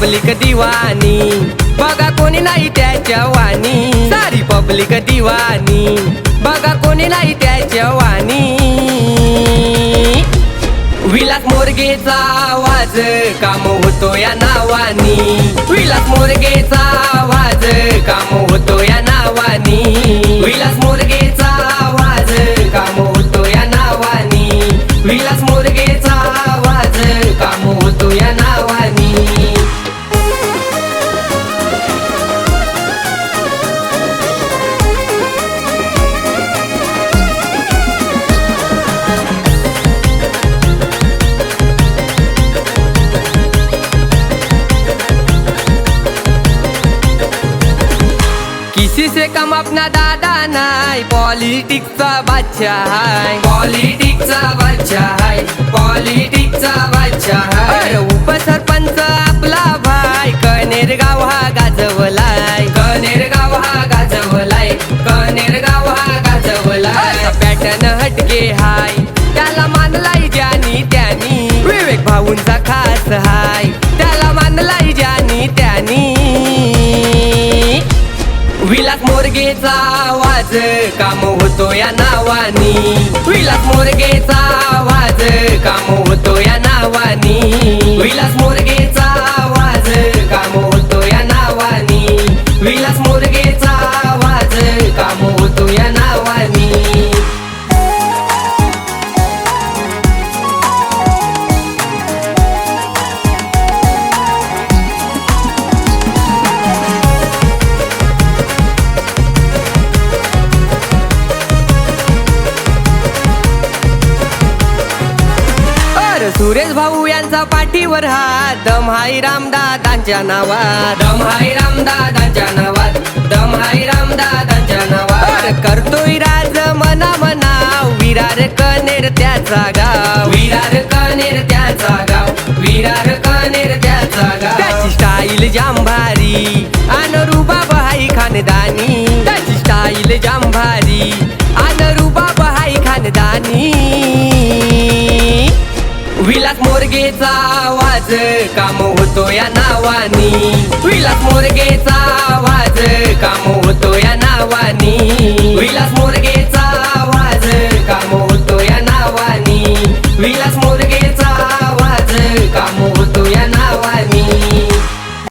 Public दिवानी. बघा कोणी नाही त्याच्या वाणी. सारी पब्लिक दिवानी. बघा कोणी नाही त्याच्या वाणी. विलास मोरगेचा आवाज काम होतो या नावानी. विलास मोरगेचा आवाज काम होतो या नावानी. से कम अपना दादा नाही. पॉलिटिक्सचा बच्चा हाय पॉलिटिक्सचा बच्चा हाय पॉलिटिक्सचा बच्चा हाय अरे उपसरपंच आपला भाई. कनेर गाव हा गाजवलाय. कनेर गाव हा गाजवलाय. कनेर गाव हा गाजवलाय. पॅटर्न हटके हाय. त्याला मानलाय ज्यानी त्यानी. विवेक भाऊंचा खास हाय. त्याला विलास मोरगेचा आवाज काम होतो या नावानी. विलास मोरगेचा आवाज काम होतो या नावानी. विलास मोरगेचा सुरेश भाऊ यांचा पाठीवर हात दम हाय रामदादांच्या नावात. दम हाय रामदादांच्या नावात. दम हाय रामदादांच्या नावात. करतोय राज मना मना विरार कनेर त्याचा गाव. विरार कनेर त्याचा गाव. विरार कनेर त्याचा गाव. त्याची स्टाईल जाम भारी अनुरुबा बहाई खानदानी. त्याची स्टाईल जाम मोरगेचा आवाज काम होतो या नावानी. विलास मोरगेचा आवाज काम होतो या नावानी. विलास